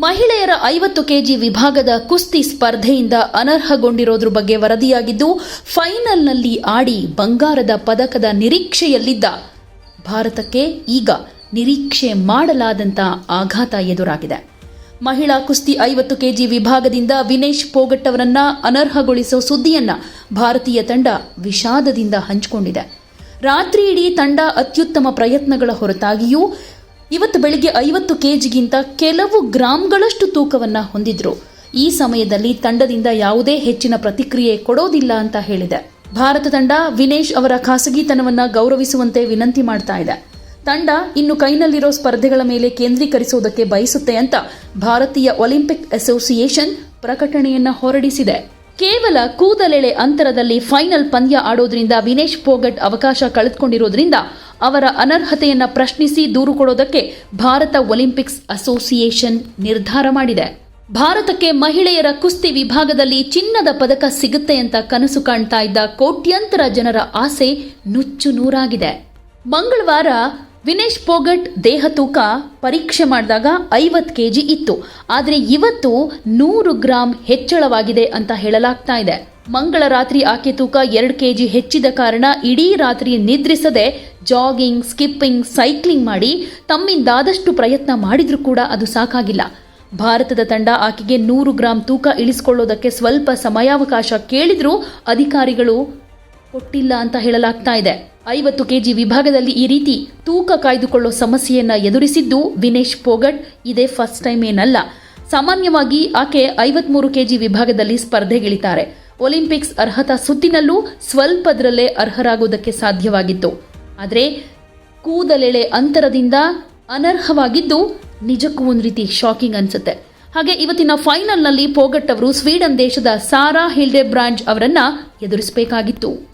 ಮಹಿಳೆಯರ ಐವತ್ತು ಕೆಜಿ ವಿಭಾಗದ ಕುಸ್ತಿ ಸ್ಪರ್ಧೆಯಿಂದ ಅನರ್ಹಗೊಂಡಿರೋದ್ರ ಬಗ್ಗೆ ವರದಿಯಾಗಿದ್ದು, ಫೈನಲ್ನಲ್ಲಿ ಆಡಿ ಬಂಗಾರದ ಪದಕದ ನಿರೀಕ್ಷೆಯಲ್ಲಿದ್ದ ಭಾರತಕ್ಕೆ ಈಗ ನಿರೀಕ್ಷೆ ಮಾಡಲಾದಂಥ ಆಘಾತ ಎದುರಾಗಿದೆ. ಮಹಿಳಾ ಕುಸ್ತಿ ಐವತ್ತು ಕೆಜಿ ವಿಭಾಗದಿಂದ ವಿನೇಶ್ ಪೋಗಟ್ ಅವರನ್ನ ಅನರ್ಹಗೊಳಿಸೋ ಸುದ್ದಿಯನ್ನ ಭಾರತೀಯ ತಂಡ ವಿಷಾದದಿಂದ ಹಂಚಿಕೊಂಡಿದೆ. ರಾತ್ರಿ ಇಡೀ ತಂಡ ಅತ್ಯುತ್ತಮ ಪ್ರಯತ್ನಗಳ ಹೊರತಾಗಿಯೂ ಇವತ್ತು ಬೆಳಿಗ್ಗೆ ಐವತ್ತು ಕೆಜಿಗಿಂತ ಕೆಲವು ಗ್ರಾಮ್ಗಳಷ್ಟು ತೂಕವನ್ನ ಹೊಂದಿದ್ರು. ಈ ಸಮಯದಲ್ಲಿ ತಂಡದಿಂದ ಯಾವುದೇ ಹೆಚ್ಚಿನ ಪ್ರತಿಕ್ರಿಯೆ ಕೊಡೋದಿಲ್ಲ ಅಂತ ಹೇಳಿದೆ. ಭಾರತ ತಂಡ ವಿನೇಶ್ ಅವರ ಖಾಸಗಿತನವನ್ನ ಗೌರವಿಸುವಂತೆ ವಿನಂತಿ ಮಾಡ್ತಾ ಇದೆ. ತಂಡ ಇನ್ನು ಕೈನಲ್ಲಿರೋ ಸ್ಪರ್ಧೆಗಳ ಮೇಲೆ ಕೇಂದ್ರೀಕರಿಸುವುದಕ್ಕೆ ಬಯಸುತ್ತೆ ಅಂತ ಭಾರತೀಯ ಒಲಿಂಪಿಕ್ ಅಸೋಸಿಯೇಷನ್ ಪ್ರಕಟಣೆಯನ್ನ ಹೊರಡಿಸಿದೆ. ಕೇವಲ ಕೂದಲೆಳೆ ಅಂತರದಲ್ಲಿ ಫೈನಲ್ ಪಂದ್ಯ ಆಡೋದ್ರಿಂದ ವಿನೇಶ್ ಪೋಗಟ್ ಅವಕಾಶ ಕಳೆದುಕೊಂಡಿರೋದ್ರಿಂದ ಅವರ ಅನರ್ಹತೆಯನ್ನು ಪ್ರಶ್ನಿಸಿ ದೂರು ಕೊಡೋದಕ್ಕೆ ಭಾರತ ಒಲಿಂಪಿಕ್ಸ್ ಅಸೋಸಿಯೇಷನ್ ನಿರ್ಧಾರ ಮಾಡಿದೆ. ಭಾರತಕ್ಕೆ ಮಹಿಳೆಯರ ಕುಸ್ತಿ ವಿಭಾಗದಲ್ಲಿ ಚಿನ್ನದ ಪದಕ ಸಿಗುತ್ತೆ ಅಂತ ಕನಸು ಕಾಣ್ತಾ ಇದ್ದ ಕೋಟ್ಯಂತರ ಜನರ ಆಸೆ ನುಚ್ಚು ನೂರಾಗಿದೆ. ಮಂಗಳವಾರ ವಿನೇಶ್ ಪೋಗಟ್ ದೇಹ ತೂಕ ಪರೀಕ್ಷೆ ಮಾಡಿದಾಗ ಐವತ್ತು ಕೆ ಜಿ ಇತ್ತು. ಆದರೆ ಇವತ್ತು ನೂರು ಗ್ರಾಂ ಹೆಚ್ಚಳವಾಗಿದೆ ಅಂತ ಹೇಳಲಾಗ್ತಾ ಇದೆ. ಮಂಗಳ ರಾತ್ರಿ ಆಕೆ ತೂಕ ಎರಡು ಕೆ ಜಿ ಹೆಚ್ಚಿದ ಕಾರಣ ಇಡೀ ರಾತ್ರಿ ನಿದ್ರಿಸದೆ ಜಾಗಿಂಗ್, ಸ್ಕಿಪ್ಪಿಂಗ್, ಸೈಕ್ಲಿಂಗ್ ಮಾಡಿ ತಮ್ಮಿಂದಾದಷ್ಟು ಪ್ರಯತ್ನ ಮಾಡಿದ್ರೂ ಕೂಡ ಅದು ಸಾಕಾಗಿಲ್ಲ. ಭಾರತದ ತಂಡ ಆಕೆಗೆ ನೂರು ಗ್ರಾಂ ತೂಕ ಇಳಿಸಿಕೊಳ್ಳೋದಕ್ಕೆ ಸ್ವಲ್ಪ ಸಮಯಾವಕಾಶ ಕೇಳಿದರೂ ಅಧಿಕಾರಿಗಳು ಕೊಟ್ಟಿಲ್ಲ ಅಂತ ಹೇಳಲಾಗ್ತಾ ಇದೆ. ಐವತ್ತು ಕೆಜಿ ವಿಭಾಗದಲ್ಲಿ ಈ ರೀತಿ ತೂಕ ಕಾಯ್ದುಕೊಳ್ಳೋ ಸಮಸ್ಯೆಯನ್ನ ಎದುರಿಸಿದ್ದು ವಿನೇಶ್ ಪೋಗಟ್. ಇದೇ ಫಸ್ಟ್ ಟೈಮ್ ಏನಲ್ಲ. ಸಾಮಾನ್ಯವಾಗಿ ಆಕೆ ಐವತ್ಮೂರು ಕೆಜಿ ವಿಭಾಗದಲ್ಲಿ ಸ್ಪರ್ಧೆಗಿಳಿತಾರೆ. ಒಲಿಂಪಿಕ್ಸ್ ಅರ್ಹತಾ ಸುತ್ತಿನಲ್ಲೂ ಸ್ವಲ್ಪದರಲ್ಲೇ ಅರ್ಹರಾಗುವುದಕ್ಕೆ ಸಾಧ್ಯವಾಗಿತ್ತು. ಆದರೆ ಕೂದಲೆಳೆ ಅಂತರದಿಂದ ಅನರ್ಹವಾಗಿದ್ದು ನಿಜಕ್ಕೂ ಒಂದು ರೀತಿ ಶಾಕಿಂಗ್ ಅನಿಸುತ್ತೆ. ಹಾಗೆ ಇವತ್ತಿನ ಫೈನಲ್ನಲ್ಲಿ ಪೋಗಟ್ ಅವರು ಸ್ವೀಡನ್ ದೇಶದ ಸಾರಾ ಹಿಲ್ಡೆ ಬ್ರಾಂಚ್ ಅವರನ್ನು ಎದುರಿಸಬೇಕಾಗಿತ್ತು.